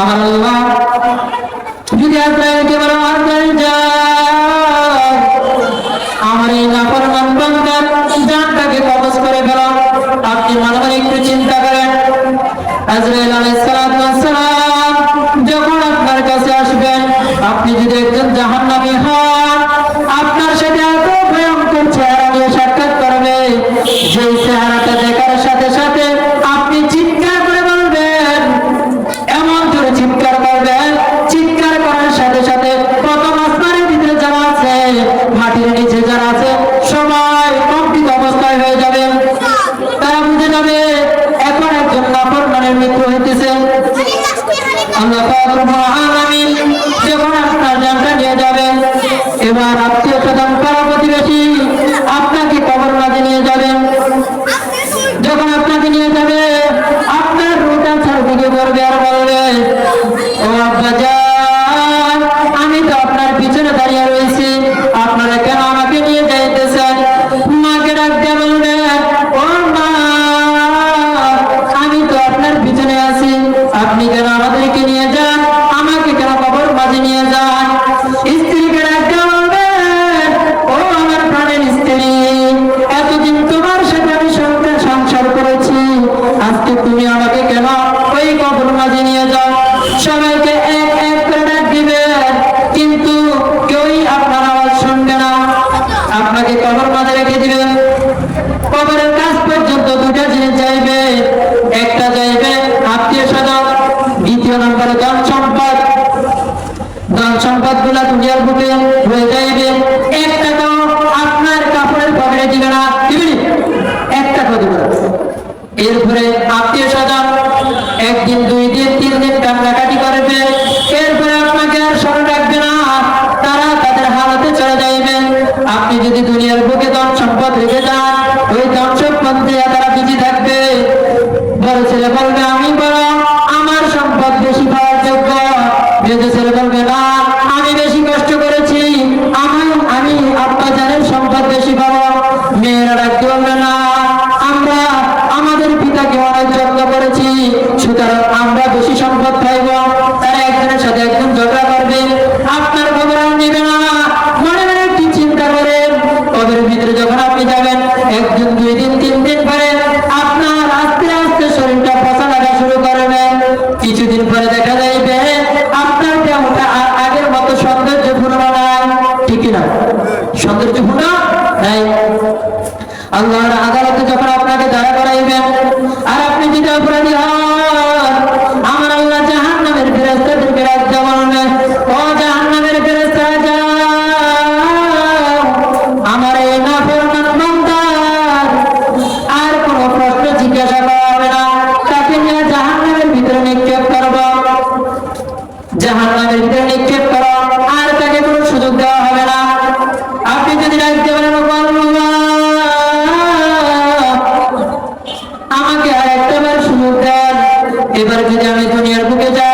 আমার আল্লাহ যদি আজরাইলকে বলো আজরাইল যাও। আমার এই নাফর বান্দার জানটাকে কবজ করে গেল আপনি মনে মনে একটু চিন্তা করেন। আজরাইল আলাইহিস কবরের কাছ পর্যন্ত দুটা জিনিস যাইবে। একটা যাইবে আত্মীয় স্বজন, দ্বিতীয় নম্বরে সম্পদ। সম্পদগুলা দুনিয়ার বুকে হয়ে যাইবে। এক টাকাও আপনার কাপড়ের পকেটে দিবে না। দিবি এক দিবে এরপরে আত্মীয় স্বজন, একদিন, দুই দিন ছেলে বলবে, আমি বড়, আমার সম্পদ বেশি পাওয়ার যোগ্য। মেজো ছেলে বলবে, না, আমি বেশি কষ্ট করেছি, আমি আমি আব্বা জানের সম্পদ বেশি পাবো। মেয়েরা ডাকতে বলবে, না, আমরা, আমাদের পিতাকে অনেক যত্ন করেছি, সুতরাং আমরা বেশি সম্পদ পাইব। সৌন্দর্যপূর্ণ নাই আল্লাহর আদালতে যখন আপনাকে দাঁড়া করাইবেন, আর আপনি যদি অপরাধী হন, আমার আল্লাহ জাহান নামের ফেরেস্তাদেরকে রাখতে বলবেন ও জাহান নামের ফেরেস্তা আমার এই না ফেরমান বান্দার আর কোনো প্রশ্ন জিজ্ঞাসা করা হবে না। তাকে নিয়ে জাহান নামের ভিতরে নিক্ষেপ করব। জাহান নামের ভিতরে নিক্ষেপ আমাকে আর একটা বার সুযোগ দেন। এবার যদি আমি দুনিয়ার বুকে যাই